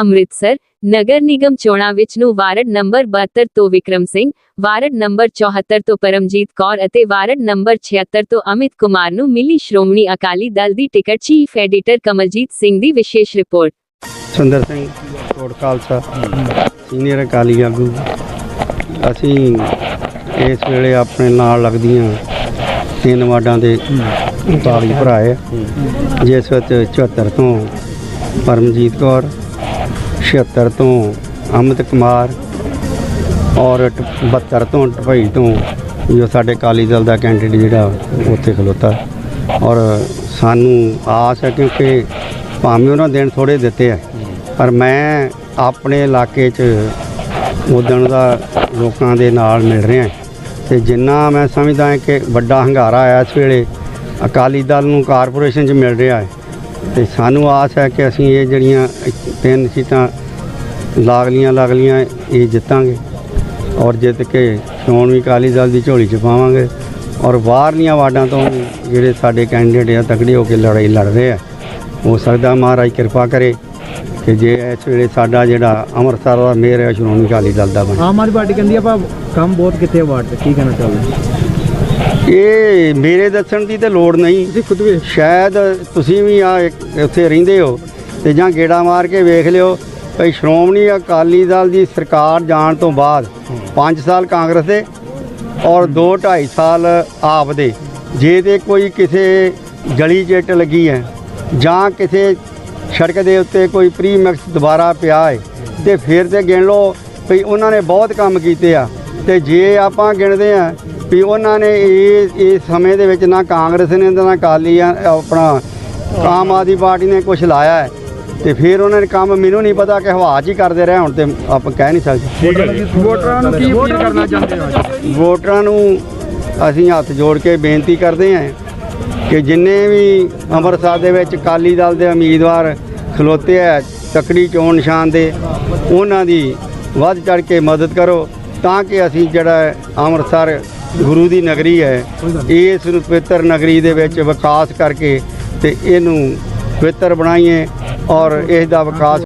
ਅੰਮ੍ਰਿਤਸਰ ਨਗਰ ਨਿਗਮ ਚੋਣਾਂ ਵਿੱਚ ਨੂੰ ਵਾਰਡ ਨੰਬਰ 72 ਤੋਂ ਵਿਕਰਮ ਸਿੰਘ ਵਾਰਡ ਨੰਬਰ 74 ਤੋਂ ਪਰਮਜੀਤ ਕੌਰ ਅਤੇ ਵਾਰਡ ਨੰਬਰ 76 ਤੋਂ ਅਮਿਤ ਕੁਮਾਰ ਨੂੰ ਮਿਲੀ ਸ਼੍ਰੋਮਣੀ ਅਕਾਲੀ ਦਲ ਦੀ ticket. Chief editor Kamaljit Singh ਦੀ ਵਿਸ਼ੇਸ਼ ਰਿਪੋਰਟ। ਸੁੰਦਰ ਸਿੰਘ ਕੋਟ ਖਾਲਸਾ ਸੀਨੀਅਰ ਅਕਾਲੀ ਆਗੂ। ਅਸੀਂ ਇਸ ਵੇਲੇ ਆਪਣੇ ਨਾਲ ਲੱਗਦੀਆਂ ਤਿੰਨ ਵਾਰਡਾਂ ਦੇ ਕਾਲੀ ਭਰਾਏ ਆ। ਜਿਸ ਵਿੱਚ 74 ਤੋਂ ਪਰਮਜੀਤ ਕੌਰ 76 ਤੋਂ ਅਮਿਤ ਕੁਮਾਰ ਔਰ ਟ- 72 ਤੋਂ ਟਪਈ ਤੋਂ ਜੋ ਸਾਡੇ ਅਕਾਲੀ ਦਲ ਦਾ ਕੈਂਡੀਡੇਟ ਜਿਹੜਾ ਉੱਥੇ ਖਲੋਤਾ ਔਰ ਸਾਨੂੰ ਆਸ ਹੈ ਕਿਉਂਕਿ ਭਾਵੇਂ ਉਹਨਾਂ ਦਿਨ ਥੋੜੇ ਦਿੱਤੇ ਆ, ਪਰ ਮੈਂ ਆਪਣੇ ਇਲਾਕੇ 'ਚ ਉਦਣ ਦਾ ਲੋਕਾਂ ਦੇ ਨਾਲ ਮਿਲ ਰਿਹਾ ਤੇ ਜਿੰਨਾ ਮੈਂ ਸਮਝਦਾ ਹਾਂ ਕਿ ਵੱਡਾ ਹੰਗਾਰਾ ਆਇਆ ਇਸ ਵੇਲੇ, ਅਕਾਲੀ ਦਲ ਨੂੰ ਕਾਰਪੋਰੇਸ਼ਨ 'ਚ ਮਿਲ ਰਿਹਾ ਹੈ। ਤੇ ਸਾਨੂੰ ਆਸ ਹੈ ਕਿ ਅਸੀਂ ਇਹ ਜਿਹੜੀਆਂ ਤਿੰਨ ਸੀਟਾਂ ਲਾਗਲੀਆਂ ਲਾਗਲੀਆਂ ਇਹ ਜਿੱਤਾਂਗੇ ਔਰ ਜਿੱਤ ਕੇ ਸ਼੍ਰੋਮਣੀ ਅਕਾਲੀ ਦਲ ਦੀ ਝੋਲੀ 'ਚ ਪਾਵਾਂਗੇ ਔਰ ਬਾਹਰਲੀਆਂ ਵਾਰਡਾਂ ਤੋਂ ਜਿਹੜੇ ਸਾਡੇ ਕੈਂਡੀਡੇਟ ਆ ਤਕੜੇ ਹੋ ਕੇ ਲੜਾਈ ਲੜ ਰਹੇ ਆ, ਹੋ ਸਕਦਾ ਮਹਾਰਾਜ ਕਿਰਪਾ ਕਰੇ ਕਿ ਜੇ ਇਸ ਵੇਲੇ ਸਾਡਾ ਜਿਹੜਾ ਅੰਮ੍ਰਿਤਸਰ ਦਾ ਮੇਅਰ ਹੈ ਸ਼੍ਰੋਮਣੀ ਅਕਾਲੀ ਦਲ ਦਾ ਬਣੇ। ਆਮ ਆਦਮੀ ਪਾਰਟੀ ਕਹਿੰਦੀ ਆਪਾਂ ਕੰਮ ਬਹੁਤ ਕੀਤੇ ਆ ਵਾਰਡ ਤੇ ਕੀ ਕਹਿਣਾ ਚਾਹੁੰਦੇ ਇਹ ਮੇਰੇ ਦੱਸਣ ਦੀ ਤੇ ਲੋੜ ਨਹੀਂ। ਤੁਸੀਂ ਖੁਦ ਵੀ ਸ਼ਾਇਦ ਤੁਸੀਂ ਵੀ ਆ ਉੱਥੇ ਰਹਿੰਦੇ ਹੋ ਤੇ ਜਾਂ ਗੇੜਾ ਮਾਰ ਕੇ ਵੇਖ ਲਿਓ ਭਈ ਸ਼੍ਰੋਮਣੀ ਅਕਾਲੀ ਦਲ ਦੀ ਸਰਕਾਰ ਜਾਣ ਤੋਂ ਬਾਅਦ 5 ਸਾਲ ਕਾਂਗਰਸ ਦੇ ਔਰ 2 2.5 ਸਾਲ ਆਪ ਦੇ। ਜੇ ਤੇ ਕੋਈ ਕਿਸੇ ਗਲੀ ਚਿੱਟ ਲੱਗੀ ਹੈ ਜਾਂ ਕਿਸੇ ਸੜਕ ਦੇ ਉੱਤੇ ਕੋਈ ਪ੍ਰੀਮੈਕਸ ਦੁਬਾਰਾ ਪਿਆ ਹੈ ਤੇ ਫਿਰ ਤੇ ਗਿਣ ਲਓ ਭਈ ਉਹਨਾਂ ਨੇ ਬਹੁਤ ਕੰਮ ਕੀਤੇ ਆ। ਤੇ ਜੇ ਆਪਾਂ ਗਿਣਦੇ ਆ ਵੀ ਉਹਨਾਂ ਨੇ ਇਹ ਇਸ ਸਮੇਂ ਦੇ ਵਿੱਚ ਨਾ ਕਾਂਗਰਸ ਨੇ ਨਾ ਅਕਾਲੀ ਆ ਆਪਣਾ ਆਮ ਆਦਮੀ ਪਾਰਟੀ ਨੇ ਕੁਝ ਲਾਇਆ ਹੈ। ਤੇ ਫਿਰ ਉਹਨਾਂ ਨੇ ਕੰਮ ਮੈਨੂੰ ਨਹੀਂ ਪਤਾ ਕਿ ਹਵਾ 'ਚ ਹੀ ਕਰਦੇ ਰਹੇ ਹੁਣ ਤੇ ਆਪਾਂ ਕਹਿ ਨਹੀਂ ਸਕਦੇ। ਵੋਟਰਾਂ ਨੂੰ ਕੀ ਅਪੀਲ ਕਰਨਾ ਚਾਹੁੰਦੇ ਹੋ? ਵੋਟਰਾਂ ਨੂੰ ਅਸੀਂ ਹੱਥ ਜੋੜ ਕੇ ਬੇਨਤੀ ਕਰਦੇ ਹਾਂ ਕਿ ਜਿੰਨੇ ਵੀ ਅੰਮ੍ਰਿਤਸਰ ਦੇ ਵਿੱਚ ਅਕਾਲੀ ਦਲ ਦੇ ਉਮੀਦਵਾਰ ਖਲੋਤੇ ਹੈ ਤਕੜੀ ਚੋਣ ਨਿਸ਼ਾਨ ਦੇ, ਉਹਨਾਂ ਦੀ ਵੱਧ ਚੜ ਕੇ ਮਦਦ ਕਰੋ ਤਾਂ ਕਿ ਅਸੀਂ ਜਿਹੜਾ ਅੰਮ੍ਰਿਤਸਰ ਗੁਰੂ ਦੀ ਨਗਰੀ ਹੈ, ਇਸ ਨੂੰ ਪਵਿੱਤਰ ਨਗਰੀ ਦੇ ਵਿੱਚ ਵਿਕਾਸ ਕਰਕੇ ਤੇ ਇਹਨੂੰ ਪਵਿੱਤਰ ਬਣਾਈਏ ਔਰ ਇਸ ਦਾ ਵਿਕਾਸ